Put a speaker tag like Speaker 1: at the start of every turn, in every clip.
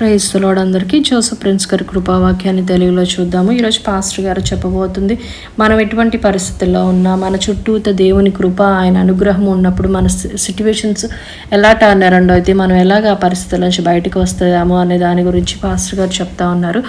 Speaker 1: ప్రైస్తులోడు అందరికీ Joseph prince గారి కృపావాక్యాన్ని తెలుగులో చూద్దాము. ఈరోజు పాస్టర్ గారు చెప్పబోతుంది మనం ఎటువంటి పరిస్థితుల్లో ఉన్నా మన చుట్టూత దేవుని కృప ఆయన అనుగ్రహం ఉన్నప్పుడు మన సిట్యువేషన్స్ ఎలా టర్న్ అరౌండ్ అయితే మనం ఎలాగ ఆ పరిస్థితుల నుంచి బయటకు వస్తామో అనే దాని గురించి పాస్టర్ గారు చెప్తా ఉన్నారు.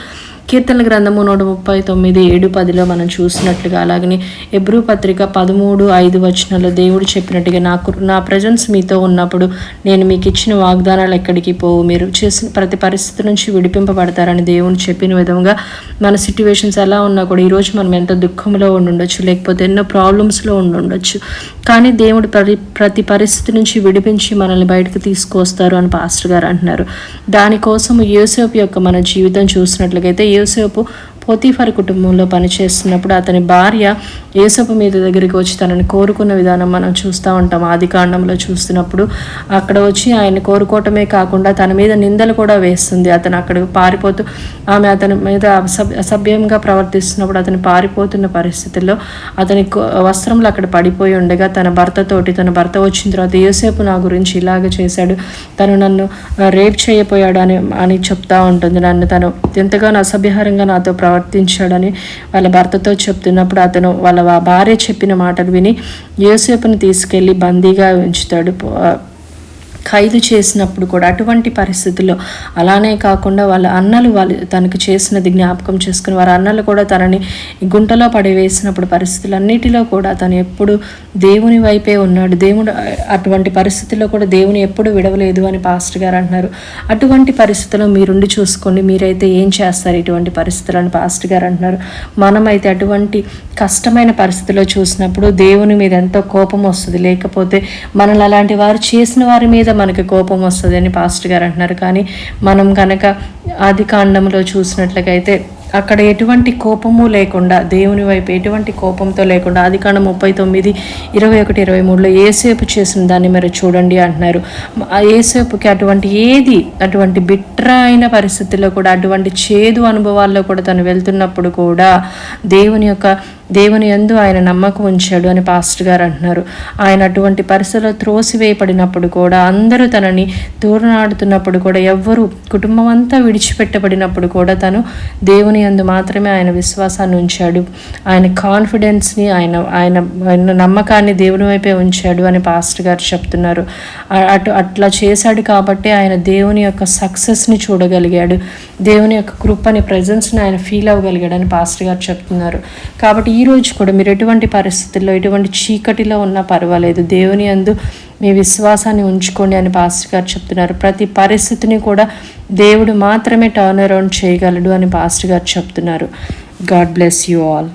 Speaker 1: కీర్తనల గ్రంథము నూట ముప్పై తొమ్మిది ఏడు పదిలో మనం చూసినట్లుగా అలాగనే ఎబ్రూ పత్రిక పదమూడు ఐదు వచనాలు దేవుడు చెప్పినట్టుగా నాకు నా ప్రజెన్స్ మీతో ఉన్నప్పుడు నేను మీకు ఇచ్చిన వాగ్దానాలు ఎక్కడికి పోవు? మీరు చేసిన ప్రతి పరిస్థితి నుంచి విడిపింపబడతారని దేవుని చెప్పిన విధంగా మన సిట్యువేషన్స్ ఎలా ఉన్నా కూడా ఈరోజు మనం ఎంత దుఃఖంలో ఉండుండొచ్చు లేకపోతే ఎన్నో ప్రాబ్లమ్స్లో ఉండుండొచ్చు. కానీ దేవుడు ప్రతి ప్రతి పరిస్థితి నుంచి విడిపించి మనల్ని బయటకు తీసుకొస్తారు అని పాస్టర్ గారు అంటున్నారు. దానికోసం యూసెఫ్ యొక్క మన జీవితం చూసినట్లయితే Deus, Senhor, por పోతీఫర్ కుటుంబంలో పనిచేస్తున్నప్పుడు అతని భార్య ఏసపు మీద దగ్గరికి వచ్చి తనని కోరుకున్న విధానం మనం చూస్తూ ఉంటాం. ఆది కాండంలో చూస్తున్నప్పుడు అక్కడ వచ్చి ఆయన కోరుకోవటమే కాకుండా తన మీద నిందలు కూడా వేస్తుంది. అతను అక్కడ పారిపోతూ ఆమె అతని మీద అసభ్యంగా ప్రవర్తిస్తున్నప్పుడు అతను పారిపోతున్న పరిస్థితుల్లో అతని వస్త్రంలో అక్కడ పడిపోయి ఉండగా తన భర్తతోటి తన భర్త వచ్చిన తర్వాత ఏసేపు నా గురించి ఇలాగ చేశాడు. తను నన్ను రేప్ చేయపోయాడు అని అని చెప్తా ఉంటుంది. నన్ను తను ఎంతగానో అసభ్యహారంగా నాతో ప్రవర్తి ప్రవర్తించాడని వాళ్ళ భర్తతో చెప్తున్నప్పుడు అతను వాళ్ళ భార్య చెప్పిన మాటలు విని యోసేపును తీసుకెళ్ళి బందీగా ఉంచుతాడు. ఖైదు చేసినప్పుడు కూడా అటువంటి పరిస్థితుల్లో అలానే కాకుండా వాళ్ళ అన్నలు వాళ్ళు తనకు చేసినది జ్ఞాపకం చేసుకుని వారి అన్నలు కూడా తనని గుంటలో పడివేసినప్పుడు పరిస్థితులన్నిటిలో కూడా తను ఎప్పుడు దేవుని వైపే ఉన్నాడు. దేవుడు అటువంటి పరిస్థితుల్లో కూడా దేవుని ఎప్పుడు విడవలేదు అని పాస్టర్ గారు అంటున్నారు. అటువంటి పరిస్థితుల్లో మీరుండి చూసుకోండి. మీరైతే ఏం చేస్తారు ఇటువంటి పరిస్థితులను పాస్టర్ గారు అంటున్నారు. మనమైతే అటువంటి కష్టమైన పరిస్థితిలో చూసినప్పుడు దేవుని మీద ఎంతో కోపం వస్తుంది. లేకపోతే మనల్ని అలాంటి వారు చేసిన వారి మీద మనకి కోపం వస్తుంది అని పాస్టర్ గారు అంటున్నారు. కానీ మనం కనుక ఆది కాండంలో చూసినట్లయితే అక్కడ ఎటువంటి కోపము లేకుండా దేవుని వైపు ఎటువంటి కోపంతో లేకుండా అది కాండం ముప్పై తొమ్మిది ఇరవై ఒకటి ఇరవై మూడులో ఏసేపు చేసిన దాన్ని మీరు చూడండి అంటున్నారు. ఏసేపుకి అటువంటి ఏది అటువంటి బిట్ర అయిన పరిస్థితుల్లో కూడా అటువంటి చేదు అనుభవాల్లో కూడా తను వెళ్తున్నప్పుడు కూడా దేవుని యొక్క దేవుని ఎందు ఆయన నమ్మకం ఉంచాడు అని పాస్టర్ గారు అంటున్నారు. ఆయన అటువంటి పరిస్థితుల్లో త్రోసివేయబడినప్పుడు కూడా అందరూ తనని దూరనాడుతున్నప్పుడు కూడా ఎవ్వరు కుటుంబం అంతా విడిచిపెట్టబడినప్పుడు కూడా తను దేవుని ఎందు మాత్రమే ఆయన విశ్వాసాన్ని ఉంచాడు. ఆయన కాన్ఫిడెన్స్ని ఆయన ఆయన ఆయన నమ్మకాన్ని దేవుని వైపే ఉంచాడు అని పాస్టర్ గారు చెప్తున్నారు. అటు అట్లా చేశాడు కాబట్టి ఆయన దేవుని యొక్క సక్సెస్ని చూడగలిగాడు. దేవుని యొక్క కృపని ప్రజెన్స్ని ఆయన ఫీల్ అవ్వగలిగాడు అని పాస్టర్ గారు చెప్తున్నారు. కాబట్టి ఈరోజు కూడా మీరు ఎటువంటి పరిస్థితుల్లో ఎటువంటి చీకటిలో ఉన్నా పర్వాలేదు. దేవుని అందు మీ విశ్వాసాన్ని ఉంచుకోండి అని పాస్టర్ గారు చెప్తున్నారు. ప్రతి పరిస్థితిని కూడా దేవుడు మాత్రమే టర్న్ అరౌండ్ చేయగలడు అని పాస్టర్ గారు చెప్తున్నారు. God bless you all.